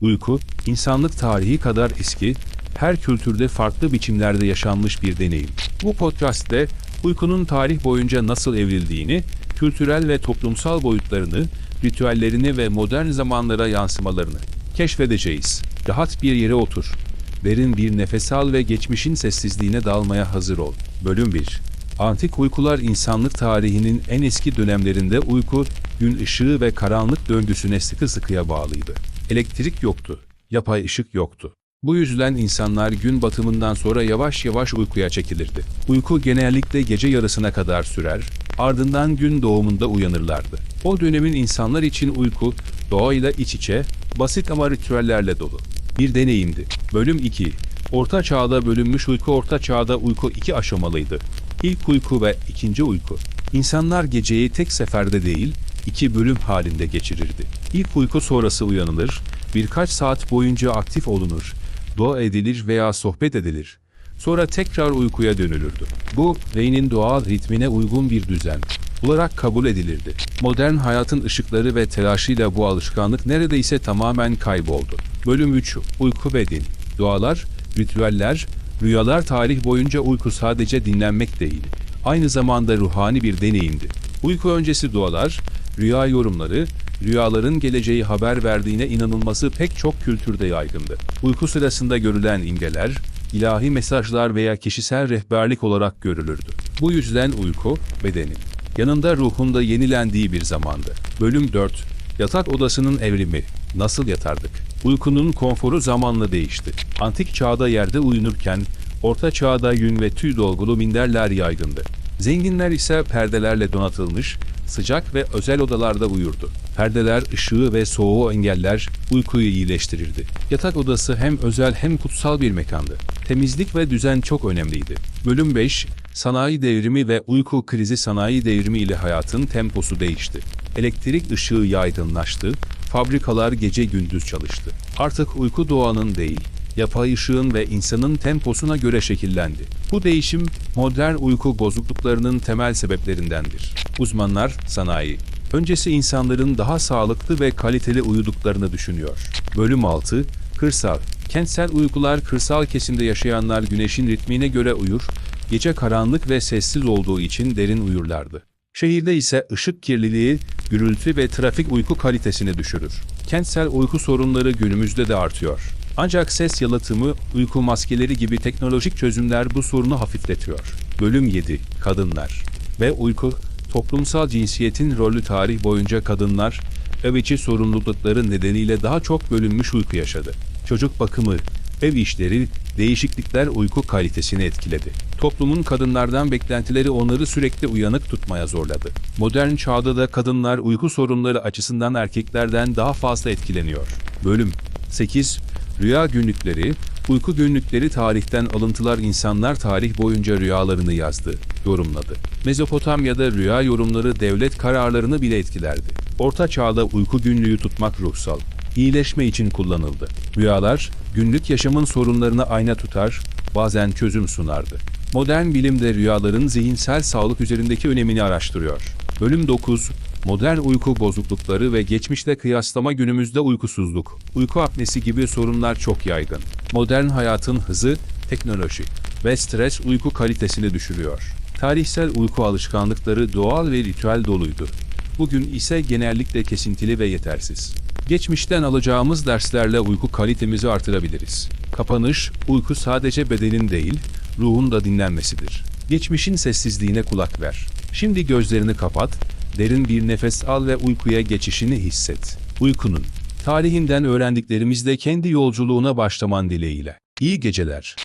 Uyku, insanlık tarihi kadar eski, her kültürde farklı biçimlerde yaşanmış bir deneyim. Bu podcast'te uykunun tarih boyunca nasıl evrildiğini, kültürel ve toplumsal boyutlarını, ritüellerini ve modern zamanlara yansımalarını keşfedeceğiz. Rahat bir yere otur. Derin bir nefes al ve geçmişin sessizliğine dalmaya hazır ol. Bölüm 1 Antik uykular insanlık tarihinin en eski dönemlerinde uyku, gün ışığı ve karanlık döngüsüne sıkı sıkıya bağlıydı. Elektrik yoktu, yapay ışık yoktu. Bu yüzden insanlar gün batımından sonra yavaş yavaş uykuya çekilirdi. Uyku genellikle gece yarısına kadar sürer, ardından gün doğumunda uyanırlardı. O dönemin insanlar için uyku, doğayla iç içe, basit ama ritüellerle dolu. Bir deneyimdi. Bölüm 2 Orta Çağ'da bölünmüş uyku Orta Çağ'da uyku iki aşamalıydı. İlk uyku ve ikinci uyku. İnsanlar geceyi tek seferde değil, iki bölüm halinde geçirirdi. İlk uyku sonrası uyanılır, birkaç saat boyunca aktif olunur, dua edilir veya sohbet edilir. Sonra tekrar uykuya dönülürdü. Bu, beynin doğal ritmine uygun bir düzen olarak kabul edilirdi. Modern hayatın ışıkları ve telaşıyla bu alışkanlık neredeyse tamamen kayboldu. Bölüm 3 Uyku ve Din Dualar, ritüeller, rüyalar tarih boyunca uyku sadece dinlenmek değil, aynı zamanda ruhani bir deneyimdi. Uyku öncesi dualar, rüya yorumları, rüyaların geleceği haber verdiğine inanılması pek çok kültürde yaygındı. Uyku sırasında görülen imgeler, ilahi mesajlar veya kişisel rehberlik olarak görülürdü. Bu yüzden uyku, bedenin, yanında ruhun da yenilendiği bir zamandı. Bölüm 4 Yatak odasının evrimi. Nasıl yatardık? Uykunun konforu zamanla değişti. Antik çağda yerde uyunurken, orta çağda yün ve tüy dolgulu minderler yaygındı. Zenginler ise perdelerle donatılmış, sıcak ve özel odalarda uyurdu. Perdeler ışığı ve soğuğu engeller, uykuyu iyileştirirdi. Yatak odası hem özel hem kutsal bir mekandı. Temizlik ve düzen çok önemliydi. Bölüm 5 Sanayi devrimi ve uyku krizi sanayi devrimi ile hayatın temposu değişti. Elektrik ışığı yaygınlaştı, fabrikalar gece gündüz çalıştı. Artık uyku doğanın değil, yapay ışığın ve insanın temposuna göre şekillendi. Bu değişim modern uyku bozukluklarının temel sebeplerindendir. Uzmanlar sanayi öncesi insanların daha sağlıklı ve kaliteli uyuduklarını düşünüyor. Bölüm 6 Kırsal Kentsel uykular kırsal kesimde yaşayanlar güneşin ritmine göre uyur, gece karanlık ve sessiz olduğu için derin uyurlardı. Şehirde ise ışık kirliliği, gürültü ve trafik uyku kalitesini düşürür. Kentsel uyku sorunları günümüzde de artıyor. Ancak ses yalıtımı, uyku maskeleri gibi teknolojik çözümler bu sorunu hafifletiyor. Bölüm 7 Kadınlar ve Uyku Toplumsal cinsiyetin rolü tarih boyunca kadınlar, ev içi sorumlulukları nedeniyle daha çok bölünmüş uyku yaşadı. Çocuk bakımı, ev işleri, değişiklikler uyku kalitesini etkiledi. Toplumun kadınlardan beklentileri onları sürekli uyanık tutmaya zorladı. Modern çağda da kadınlar uyku sorunları açısından erkeklerden daha fazla etkileniyor. Bölüm 8 Rüya günlükleri, uyku günlükleri tarihten alıntılar insanlar tarih boyunca rüyalarını yazdı, yorumladı. Mezopotamya'da rüya yorumları devlet kararlarını bile etkilerdi. Orta çağda uyku günlüğü tutmak ruhsal, iyileşme için kullanıldı. Rüyalar, günlük yaşamın sorunlarını ayna tutar, bazen çözüm sunardı. Modern bilim de rüyaların zihinsel sağlık üzerindeki önemini araştırıyor. Bölüm 9 Modern uyku bozuklukları ve geçmişle kıyaslama günümüzde uykusuzluk, uyku apnesi gibi sorunlar çok yaygın. Modern hayatın hızı, teknoloji ve stres uyku kalitesini düşürüyor. Tarihsel uyku alışkanlıkları doğal ve ritüel doluydu. Bugün ise genellikle kesintili ve yetersiz. Geçmişten alacağımız derslerle uyku kalitemizi artırabiliriz. Kapanış, uyku sadece bedenin değil, ruhun da dinlenmesidir. Geçmişin sessizliğine kulak ver. Şimdi gözlerini kapat, derin bir nefes al ve uykuya geçişini hisset. Uykunun, tarihinden öğrendiklerimizle kendi yolculuğuna başlaman dileğiyle. İyi geceler.